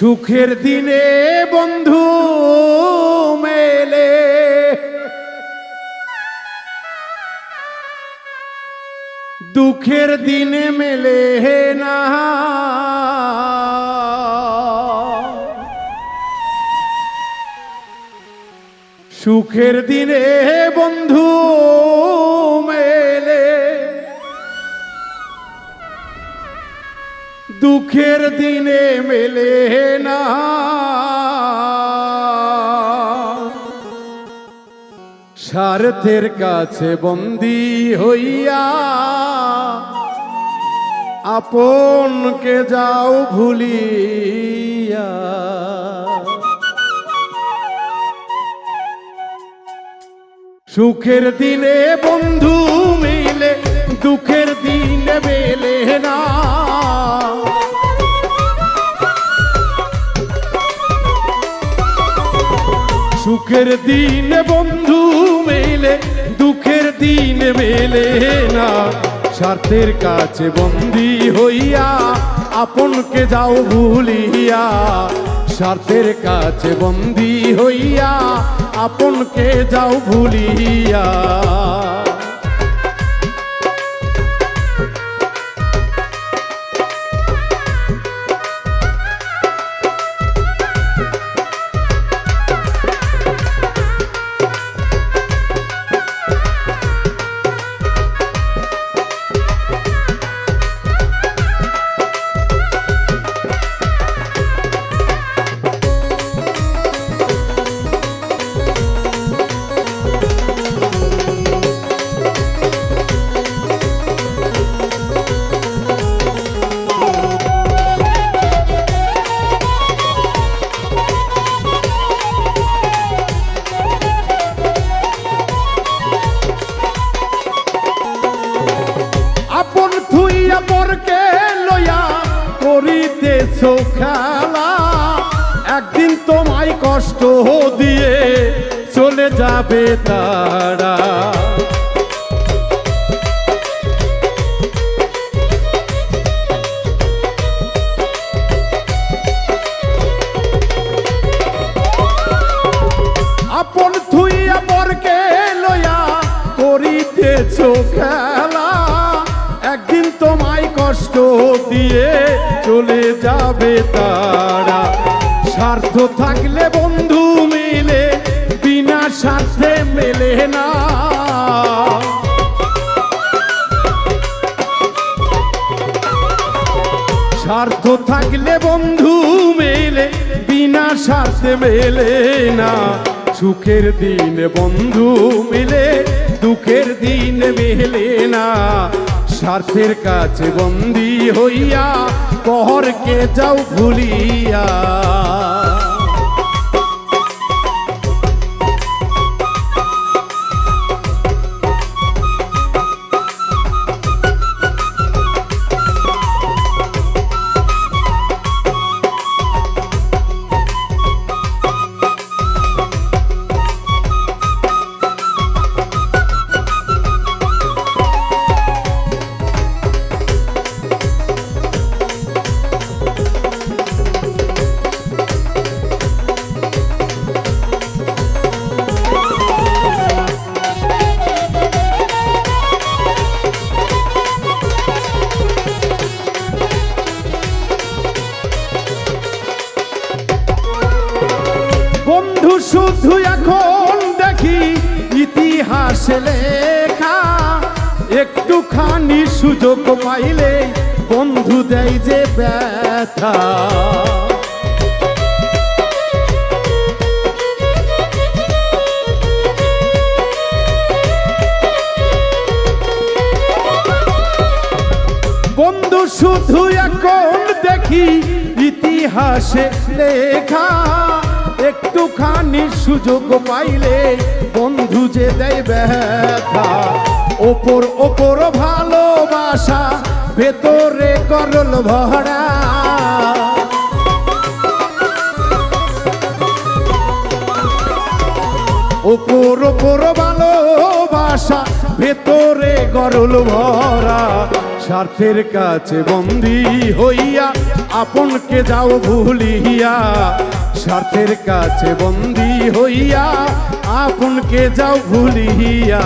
সুখের দিনে বন্ধু মেলে। দুঃখের দিনে মেলে না। সুখের দিনে বন্ধু দুঃখের দিনে মেলে না। স্বার্থের কাছে বন্দি হইয়া আপনকে যাও ভুলিয়া। সুখের দিনে বন্ধু মিলে, দুঃখের দিনে মেলে না। সুখের দিন বন্ধু মেলে, দুঃখের দিন মেলে না। স্বার্থের কাছে বন্দি হইয়া আপনকে যাও ভুলিয়া। স্বার্থের কাছে বন্দি হইয়া আপনকে যাও ভুলিয়া। করিতেছ খেলা? একদিন তোমায় কষ্ট দিয়ে চলে যাবে তারা। চলে যাবে তারা। স্বার্থ থাকলে বন্ধু মিলে, বিনা স্বার্থে মেলে না। স্বার্থ থাকলে বন্ধু মেলে, বিনা স্বার্থে মেলে না। সুখের দিন বন্ধু মিলে, দুঃখের দিন মেলে না। স্বার্থের কাছে বন্দি হইয়া পহরকে যাও ভুলিয়া। শুধু এখন দেখি ইতিহাসে লেখা। একটুখানি সুযোগ পাইলে বন্ধু দেয় যে ব্যথা। বন্ধু শুধু এখন দেখি ইতিহাসে লেখা। একটুখানি সুযোগ পাইলে বন্ধু যে দেয় ব্যথা। ওপর ওপর ভালোবাসা, ভেতরে করল ভরা। ওপর ওপর ভালোবাসা, ভেতরে গরল ভরা। স্বার্থের কাছে বন্দি হইয়া, আপনকে যাও ভুলিয়া। স্বার্থের কাছে বন্দি হইয়া আপনকে যাও ভুলিয়া।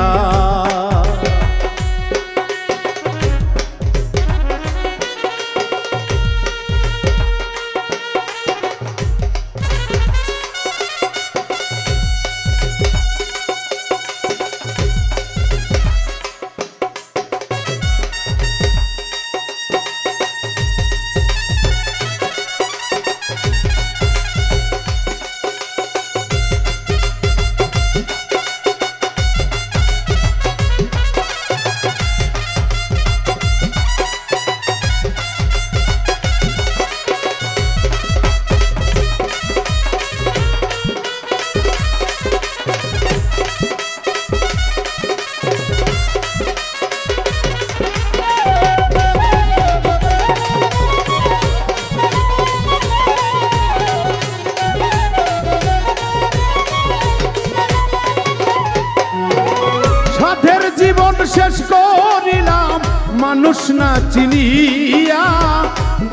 মানুষ না চিনিয়া,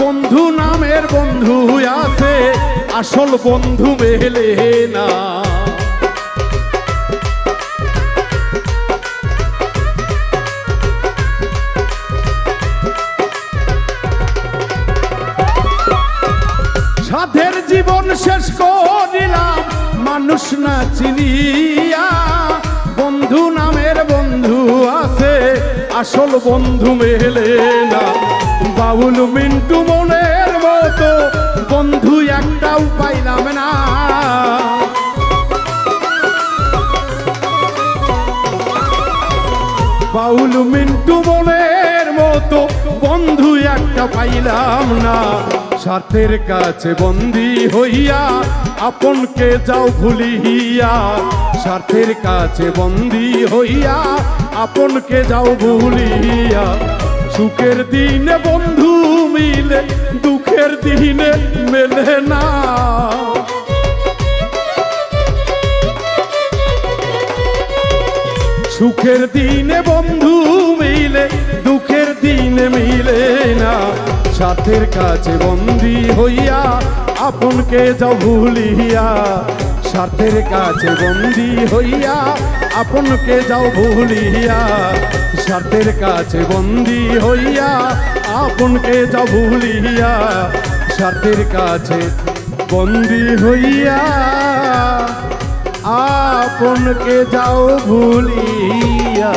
বন্ধু নামের বন্ধু আছে, আসল বন্ধু মেলে না। সাধের জীবন শেষ করিলাম, মানুষ না চিনিয়া, বন্ধু নামের বন্ধু আসল বন্ধু মেলে না বাউল মিন্টু মনের মতো, বন্ধু একটাও পাইলাম না। বাউল মিন্টু মনের মতো, বন্ধু একটা পাইলাম না। স্বার্থের কাছে বন্দি হইয়া আপনকে যাও ভুলিয়া। স্বার্থের কাছে বন্দি হইয়া আপনকে যাও ভুলিয়া, সুখের দিনে বন্ধু মিলে, দুঃখের দিনে মেলে না। সুখের দিনে বন্ধু মিলে, দুঃখের দিনে মিলে না। সাথের কাছে বন্দি হইয়া, আপনকে যাও ভুলিয়া স্বার্থের কাছে বন্দি হইয়া আপনকে যাও ভুলিয়া। স্বার্থের কাছে বন্দি হইয়া আপনকে যাও ভুলিয়া। স্বার্থের কাছে বন্দি হইয়া আপনকে যাও ভুলিয়া।